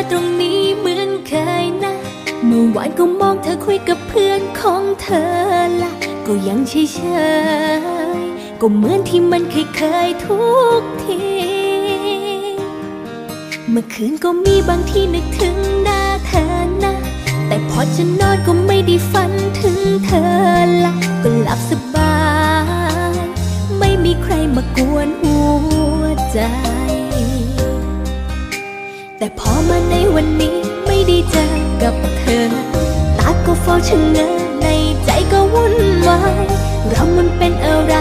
วานก็เจอกับเธอตรงนี้เหมือนเคยนะ เมื่อวานก็มองเธอคุยกับเพื่อนของเธอละก็ยังเฉยเฉยก็เหมือนที่มันเคยเคยทุกที เมื่อคืนก็มีบางที่นึกถึงหน้าเธอนะ แต่พอจะนอนก็ไม่ได้ฝันถึง แต่พอมาในวันนี้ไม่ได้เจอกับเธอ ตาก็เฝ้าชะเง้อในใจก็วุ่นวาย เรามันเป็นอะไร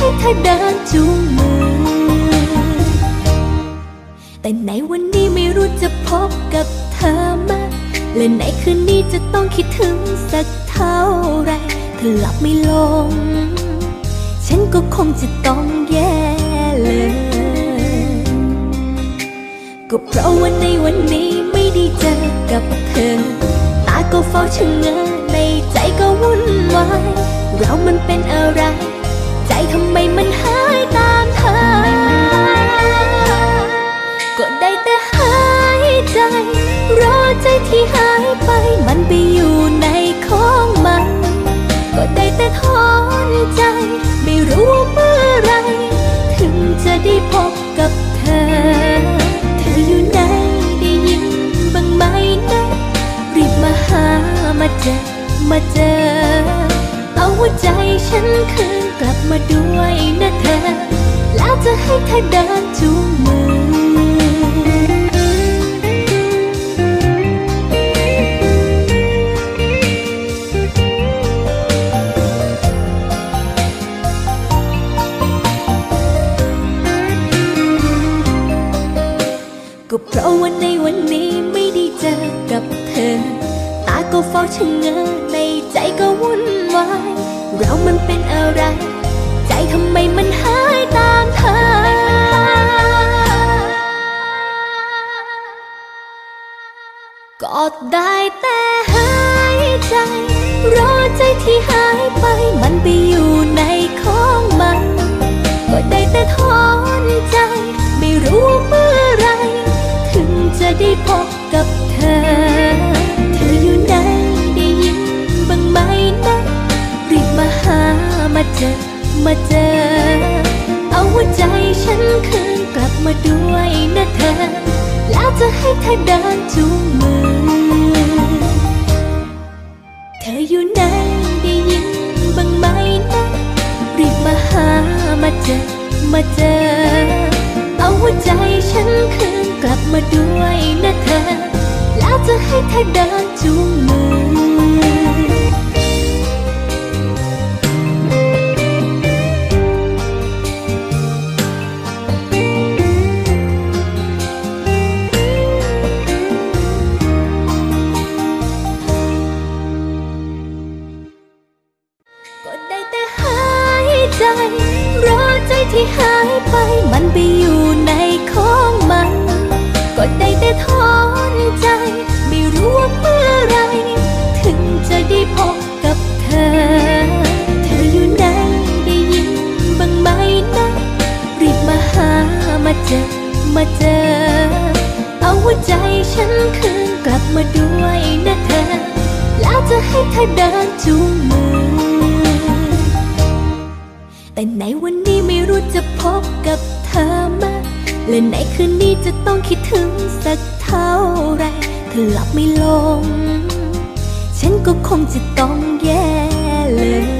ให้เธอเดินจูงมือ แต่ในวันนี้ไม่รู้จะพบกับเธอมาและในคืนนี้จะต้องคิดถึงสักเท่าไรเธอหลับไม่ลง ฉันก็คงจะต้องแย่เลย ก็เพราะว่าในวันนี้ไม่ได้เจอกับเธอ ตาก็เฝ้าชะเง้อในใจก็วุ่นวาย เรามันเป็นอะไร ใจทำไมมันหายตามเธอ ก็ได้แต่หายใจ รอใจที่หายไปมันไปอยู่ในของมัน ก็ได้แต่ถอนใจ ไม่รู้ว่าเมื่อไหรถึงจะได้พบกับเธอ เธออยู่ไหนได้ยินบ้างไหมนะรีบมาหามาเจอมาเจอ หัวใจฉันคืนกลับมาด้วยนะเธอ แล้วจะให้เธอเดินจูงมือก็เพราะว่าในวันนี้ไม่ได้เจอกับเธอ ตาก็เฝ้าชะเง้อในใจก็วุ่นวาย เรามันเป็นอะไร ใจทำไมมันหายตามเธอ กอดได้แต่หายใจ รอใจที่หายไป มันไปอยู่ในของมัน ก็ได้แต่ถอน มาเจอ มาเจอ เอาหัวใจฉันคืนกลับมาด้วยนะเธอ แล้วจะให้เธอเดินจูงมือ เธออยู่ไหนได้ยินบ้างไหมนะรีบมาหามาเจอ มาเจอ เอาหัวใจฉันคืนกลับมาด้วยนะเธอ แล้วจะให้เธอเดินจูงมือ ใจรอใจที่หายไป มันไปอยู่ในของมัน ก็ได้แต่ถอนใจ ไม่รู้ว่าเมื่อไร ถึงจะได้พบกับเธอ เธออยู่ไหนได้ยินบ้างไหมนะรีบมาหามาเจอมาเจอ เอาหัวใจฉันคืนกลับมาด้วยนะเธอ แล้วจะให้เธอเดินจูงมือ แต่ในวันนี้ไม่รู้จะพบกับเธอมาและในคืนนี้จะต้องคิดถึงสักเท่าไรเธอหลับไม่ลง ฉันก็คงจะต้องแย่เลย